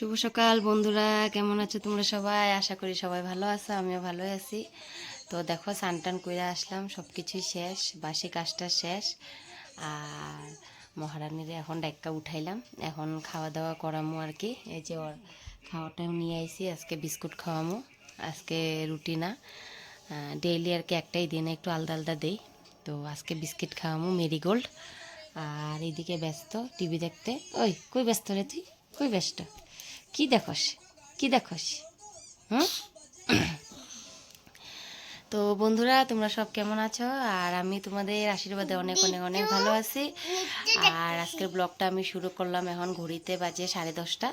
শুভ সকাল বন্ধুরা, কেমন আছো তোমরা সবাই? আশা করি সবাই ভালো আছো, আমিও ভালো আছি। তো দেখো সানটান করে আসলাম সব কিছুই শেষ, বাসি কাজটা শেষ। আর মহারানীরে এখন ডাক্কা উঠাইলাম, এখন খাওয়া দাওয়া করামো আর কি। এই যে ওর খাওয়াটাও নিয়ে আইছি, আজকে বিস্কুট খাওয়ামো, আজকে রুটি না। ডেইলি আর কি একটাই দিন একটু আলাদা আলাদা দেই। তো আজকে বিস্কিট খাওয়ামো, মেরিগোল্ড। আর এইদিকে ব্যস্ত, টিভি দেখতে। ওই, কই ব্যস্ত রে তুই? কই ব্যস্ত? কি দেখস? কি দেখস? হুম? তো বন্ধুরা, তোমরা সব কেমন আছো? আর আমি তোমাদের আশীর্বাদে অনেক অনেক অনেক ভালো আছি। আর আজকের ব্লগটা আমি শুরু করলাম এখন ঘড়িতে বাজে সাড়ে দশটা।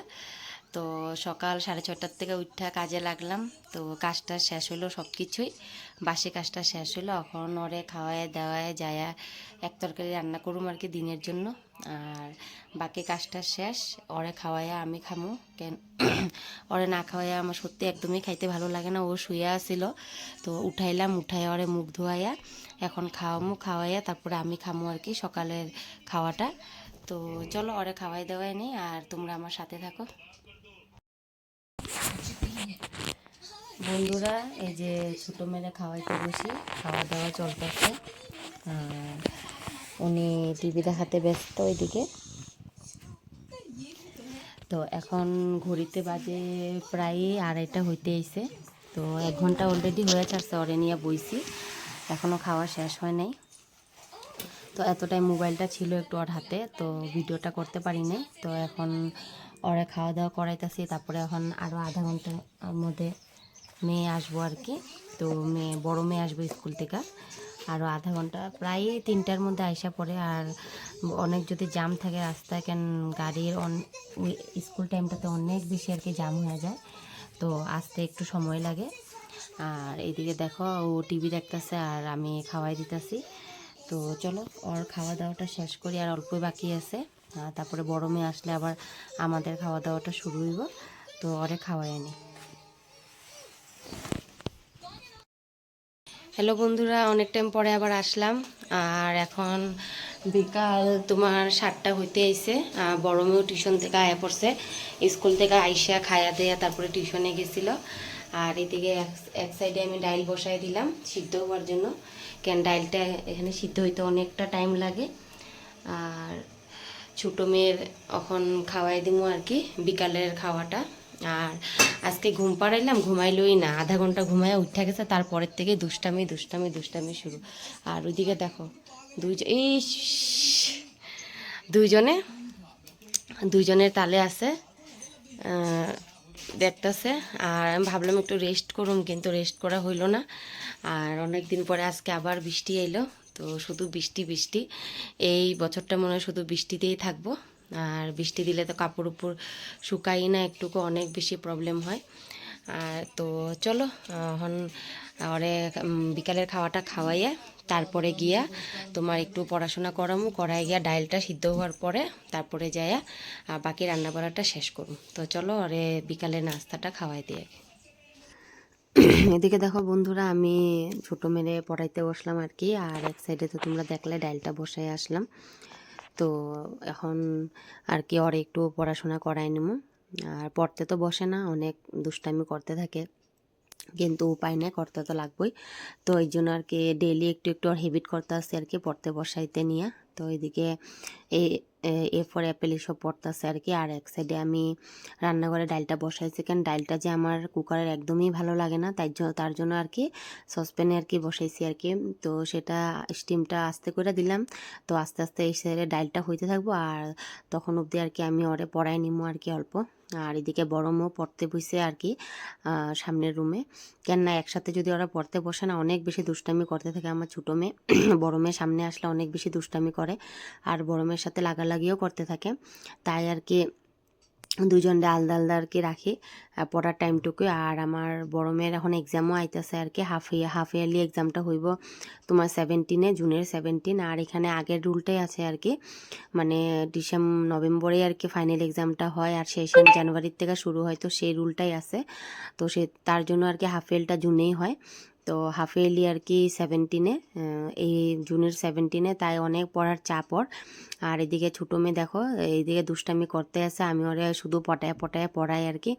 তো সকাল সাড়ে ছটার থেকে উঠা কাজে লাগলাম। তো কাজটা শেষ হলো সব কিছুই বাসি কাজটা শেষ হলো। এখন ওরে খাওয়ায় দাওয়ায় যায়া এক তরকারি রান্না করুম আর কি দিনের জন্য। আর বাকি কাজটা শেষ। ওরে খাওয়াইয়া আমি খামু। কেন ওরে না খাওয়াইয়া আমার সত্যি একদমই খাইতে ভালো লাগে না। ও শুয়ে আসিল তো উঠাইলাম উঠাই ওরে মুখ ধোয়াইয়া এখন খাওয়ামু। খাওয়াইয়া তারপরে আমি খামু আর কি সকালের খাওয়াটা। তো চলো ওরে খাওয়াই দেওয়াই নেই। আর তোমরা আমার সাথে থাকো। বন্ধুরা, এই যে ছোটো মেয়েরা খাওয়াইতে বসি, খাওয়া দাওয়া চলতেছে। উনি টিভি দেখাতে ব্যস্ত ওইদিকে। তো এখন ঘড়িতে বাজে প্রায় আড়াইটা হইতে আইছে। তো এক ঘণ্টা অলরেডি হয়ে যাচ্ছে ওরে নিয়ে বইছি। এখনও খাওয়া শেষ হয় নাই। তো এতটাই মোবাইলটা ছিল একটু ওর হাতে, তো ভিডিওটা করতে পারি নাই। তো এখন ওরে খাওয়া দাওয়া করাইতেছি, তারপরে এখন আরও আধা ঘণ্টার মধ্যে মেয়ে আসব আর কি। তো মেয়ে, বড় মেয়ে আসব স্কুল থেকে। আরও আধা ঘণ্টা, প্রায় তিনটার মধ্যে আইসা পড়ে। আর অনেক যদি জাম থাকে রাস্তায়, কেন গাড়ির অন- স্কুল টাইমটাতে অনেক বেশি আর কি জাম হয়ে যায়। তো আসতে একটু সময় লাগে। আর এইদিকে দেখো, ও টিভি দেখতেছে আর আমি খাওয়াই দিতেছি। তো চলো, ওর খাওয়া দাওয়াটা শেষ করি। আর অল্পই বাকি আছে। তারপরে বড় মেয়ে আসলে আবার আমাদের খাওয়া দাওয়াটা শুরু হইব। তো ওরে খাওয়াই আনি। হ্যালো বন্ধুরা, অনেক টাইম পরে আবার আসলাম। আর এখন বিকাল তোমার সাতটা হইতে আইসে বড় মেয়েও টিউশন থেকে আয়া পড়ছে। স্কুল থেকে আইসা খায়া দেয়া তারপরে টিউশনে গেছিল। আর এদিকে এক- সাইডে আমি ডাইল বসাই দিলাম সিদ্ধ হওয়ার জন্য। কেন ডাইলটা এখানে সিদ্ধ হইতে অনেকটা টাইম লাগে। আর ছোটো মেয়ের এখন খাওয়াই দিমু আর কি, বিকালের খাওয়াটা। আর আজকে ঘুম পাড়াইলাম, ঘুমাইলই না। আধা ঘণ্টা ঘুমায় উঠে গেছে, তারপরের থেকে দুষ্টামি দুষ্টামি দুষ্টামি শুরু। আর ওইদিকে দেখো দুইজন এই দুইজনে, দুইজনের তালে আছে দেখতাছে। আর আমি ভাবলাম একটু রেস্ট করুম, কিন্তু রেস্ট করা হইল না। আর অনেক দিন পরে আজকে আবার বৃষ্টি এলো, তো শুধু বৃষ্টি বৃষ্টি। এই বছরটা মনে হয় শুধু বৃষ্টিতেই থাকব। আর বৃষ্টি দিলে তো কাপড় উপর শুকাই না, একটুকু অনেক বেশি প্রবলেম হয়। আর তো চলো, এখন ওরে বিকালের খাওয়াটা খাওয়াইয়া তারপরে গিয়া তোমার একটু পড়াশোনা করামু করাই গিয়া ডাইলটা সিদ্ধ হওয়ার পরে তারপরে যাইয়া বাকি রান্না করাটা শেষ করুম। তো চলো ওরে বিকালের নাস্তাটা খাওয়াই দিয়ে এদিকে দেখো বন্ধুরা, আমি ছোটো মেরে পড়াইতে বসলাম আর কি, আর এক সাইডে তো তোমরা দেখলে, ডাইলটা বসাই আসলাম। তো এখন আর কি, ওর একটু পড়াশোনা করাই নেব আর পড়তে তো বসে না, অনেক দুষ্টামি করতে থাকে। কিন্তু উপায় নেই, করতে তো লাগবেই। তো এই জন্য আর কি ডেইলি একটু একটু আর হেবিট করতে আসছে আর কি, পড়তে বসাইতে নিয়ে। তো এদিকে এ ফর অ্যাপেল এসব পড়তেছে আর কি। আর এক সাইডে আমি রান্নাঘরে ডালটা বসাইছি। কেন ডালটা যে আমার কুকারের একদমই ভালো লাগে না, তাই জন্য তার জন্য আর কি সসপ্যানে আর কি বসাইছি আর কি। তো সেটা স্টিমটা আস্তে করে দিলাম। তো আস্তে আস্তে এই সাইডে ডালটা হইতে থাকব। আর তখন অবধি আর কি আমি ওরে পড়াই নিমো আর কি অল্প। আর এদিকে বড় মেয়েও পড়তে বসে আর কি সামনের রুমে কেন না একসাথে যদি ওরা পড়তে বসে না, অনেক বেশি দুষ্টামি করতে থাকে আমার ছোটো মেয়ে। বড় মেয়ে সামনে আসলে অনেক বেশি দুষ্টামি করে, আর বড় মেয়ের সাথে লাগালাগিও করতে থাকে। তাই আর কি দুজনটা আলাদা আলাদা আর কি রাখি পড়ার টাইমটুকু আর আমার বড় মেয়ের এখন এক্সামও আইতেছে আর কি হাফ ইয়ার হাফ ইয়ারলি এক্সামটা হইব তোমার সেভেন্টিনে জুনের সেভেন্টিন আর এখানে আগের রুলটাই আছে আর কি মানে ডিসেম্বর নভেম্বরে আর কি ফাইনাল এক্সামটা হয়। আর সেশন জানুয়ারির থেকে শুরু হয়, তো সেই রুলটাই আছে। তো সে, তার জন্য আর কি হাফ ইয়ারটা জুনেই হয়। তো হাফ ইয়ারলি আর কি সেভেন্টিনে এই জুনের সেভেন্টিনে তাই অনেক পড়ার চাপ ওর আর এদিকে ছোটো মেয়ে দেখো, এইদিকে দুষ্টামি করতে আছে, আমি ওরে শুধু পটায় পটায় পড়াই আর কি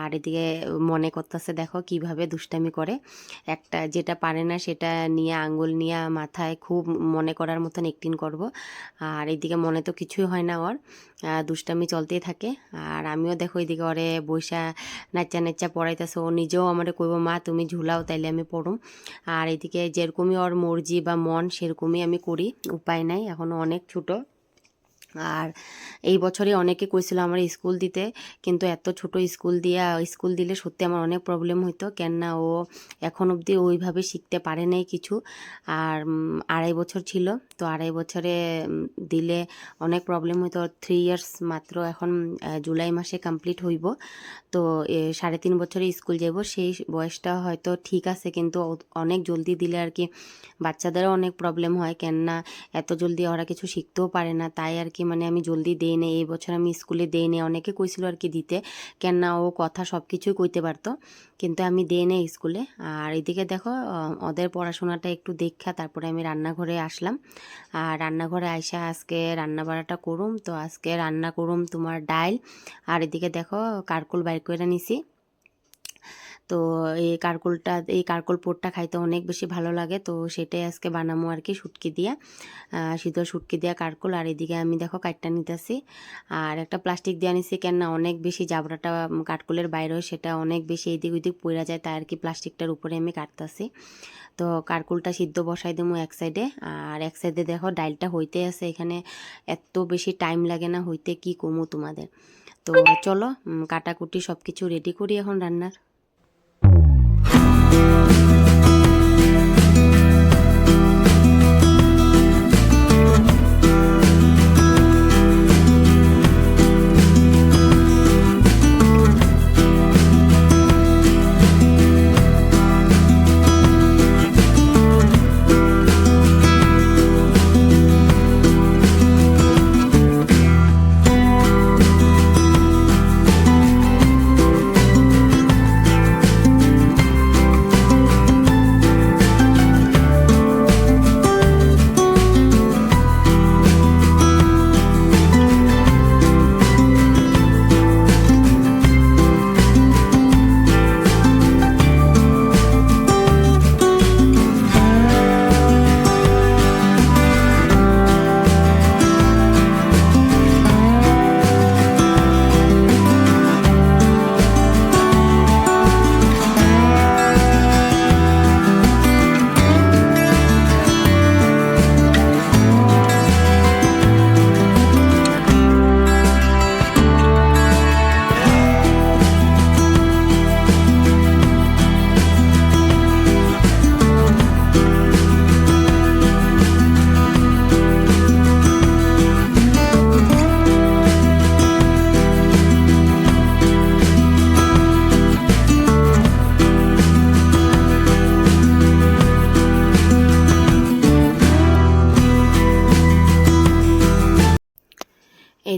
আর এদিকে মনে করতেছে দেখো কীভাবে দুষ্টামি করে। একটা যেটা পারে না সেটা নিয়ে আঙ্গুল নিয়ে মাথায় খুব মনে করার মতন একটিন করব। আর এইদিকে মনে তো কিছুই হয় না ওর দুষ্টামি চলতেই থাকে। আর আমিও দেখো এদিকে ওরে বৈশা নাচা নাচা পড়াইতেছে, ও নিজেও আমার কইব, মা, তুমি ঝুলাও, তাইলে আমি পড়ুম আর এদিকে যেরকমই ওর মর্জি বা মন, সেরকমই আমি করি। উপায় নাই এখনও অনেক ছোটো। আর এই বছরে অনেকে কইছিল আমার স্কুল দিতে, কিন্তু এত ছোট স্কুল দিয়া, স্কুল দিলে সত্যি আমার অনেক প্রবলেম হইতো, কেননা ও এখন অবধি ওইভাবে শিখতে পারে নাই কিছু। আর আড়াই বছর ছিল, তো আড়াই বছরে দিলে অনেক প্রবলেম হইতো। থ্রি ইয়ার্স মাত্র এখন জুলাই মাসে কমপ্লিট হইব। তো সাড়ে তিন বছরে স্কুল যাব সেই বয়সটা হয়তো ঠিক আছে, কিন্তু অনেক জলদি দিলে আর কি বাচ্চাদেরও অনেক প্রবলেম হয়, কেননা এত জলদি ওরা কিছু শিখতেও পারে না, তাই আর কি মানে আমি জলদি দেই না এই বছর আমি স্কুলে দেই না অনেকে কইছিল আর কি দিতে, কেননা ও কথা সব কিছুই কইতে পারতো, কিন্তু আমি দেই না স্কুলে। আর এদিকে দেখো ওদের পড়াশোনাটা একটু দেখা, তারপরে আমি রান্নাঘরে আসলাম। আর রান্নাঘরে আইসা আজকে রান্না বাড়াটা করুম, তো আজকে রান্না করুম তোমার ডাইল। আর এদিকে দেখো, কারকুল বাইর করে নিছি। তো এই কারকুলটা এই কারকুল পোটটা খাইতে অনেক বেশি ভালো লাগে। তো সেটাই আজকে বানামো আর কি শুটকি দিয়া। সিদ্ধ শুটকি দিয়া কারকুল। আর এদিকে আমি দেখো কাঠটা নিতেছি। আর একটা প্লাস্টিক দিয়ে নিছি কেন না অনেক বেশি জাবরাটা উম, বাইরে সেটা অনেক বেশি এদিক ওদিক পড়ে যায় তাই আর কি প্লাস্টিকটার উপরে আমি কাটতেছি। তো কারকুলটা সিদ্ধ বসাই দেবো এক সাইডে। আর এক সাইডে দেখো ডাইলটা হইতে আছে এখানে। এত বেশি টাইম লাগে না হইতে কি কমো তোমাদের? তো চলো কাটাকুটি সব কিছু রেডি করি এখন রান্নার।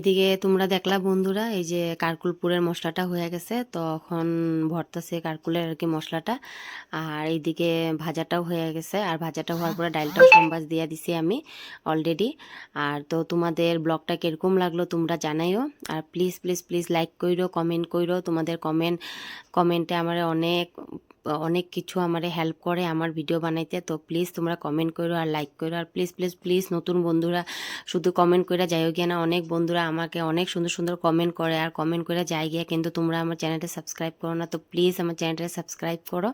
এইদিকে তোমরা দেখলা বন্ধুরা, এই যে কারকুলপুরের মশলাটা হয়ে গেছে, তখন ভরতাছে কারকুলের আর কি মশলাটা। আর এইদিকে ভাজাটাও হয়ে গেছে, আর ভাজাটা হওয়ার পরে ডালটাও সম্বাস দিয়ে দিছি আমি অলরেডি আর তো তোমাদের ব্লগটা কীরকম লাগল তোমরা জানাইও, আর প্লিজ প্লিজ প্লিজ লাইক কইরো কমেন্ট কইরো। তোমাদের কমেন্ট কমেন্টে আমার অনেক অনেক কিছু আমারে হেল্প করে আমার ভিডিও বানাইতে। তো প্লিজ তোমরা কমেন্ট করো আর লাইক করো আর প্লিজ প্লিজ প্লিজ নতুন বন্ধুরা শুধু কমেন্ট করে যাইও গিয়ে না, অনেক বন্ধুরা আমাকে অনেক সুন্দর সুন্দর কমেন্ট করে আর কমেন্ট করে যাই গিয়ে কিন্তু তোমরা আমার চ্যানেলটা সাবস্ক্রাইব করো না। তো প্লিজ আমার চ্যানেলটা সাবস্ক্রাইব করো।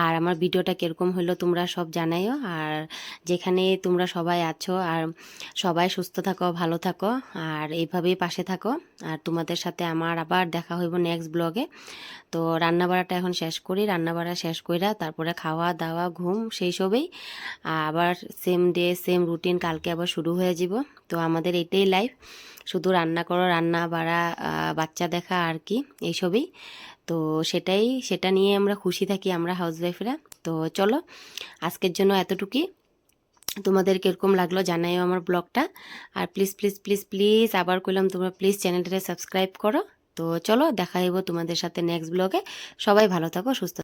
আর আমার ভিডিওটা কীরকম হলো তোমরা সব জানাইও। আর যেখানে তোমরা সবাই আছো আর সবাই সুস্থ থাকো, ভালো থাকো আর এইভাবেই পাশে থাকো। আর তোমাদের সাথে আমার আবার দেখা হইব নেক্সট ব্লগে তো রান্না বাড়াটা এখন শেষ করি। রান্না বাড়া শেষ কইরা তারপরে খাওয়া দাওয়া, ঘুম সেই সবেই। আবার সেম ডে সেম রুটিন কালকে আবার শুরু হয়ে যাব তো আমাদের এটাই লাইফ শুধু রান্না করো রান্না বাড়া বাচ্চা দেখা আর কি এইসবই তো সেটাই, সেটা নিয়ে আমরা খুশি থাকি আমরা হাউসওয়াইফরা তো চলো, আজকের জন্য এতটুকুই। তোমাদের কীরকম লাগল জানাইও আমার ব্লগটা আর প্লিজ প্লিজ প্লিজ প্লিজ আবার কইলাম তোমরা প্লিজ চ্যানেলটাকে সাবস্ক্রাইব করো। তো চলো, দেখা হইব তোমাদের সাথে নেক্সট ব্লগে সবাই ভালো থাকো, সুস্থ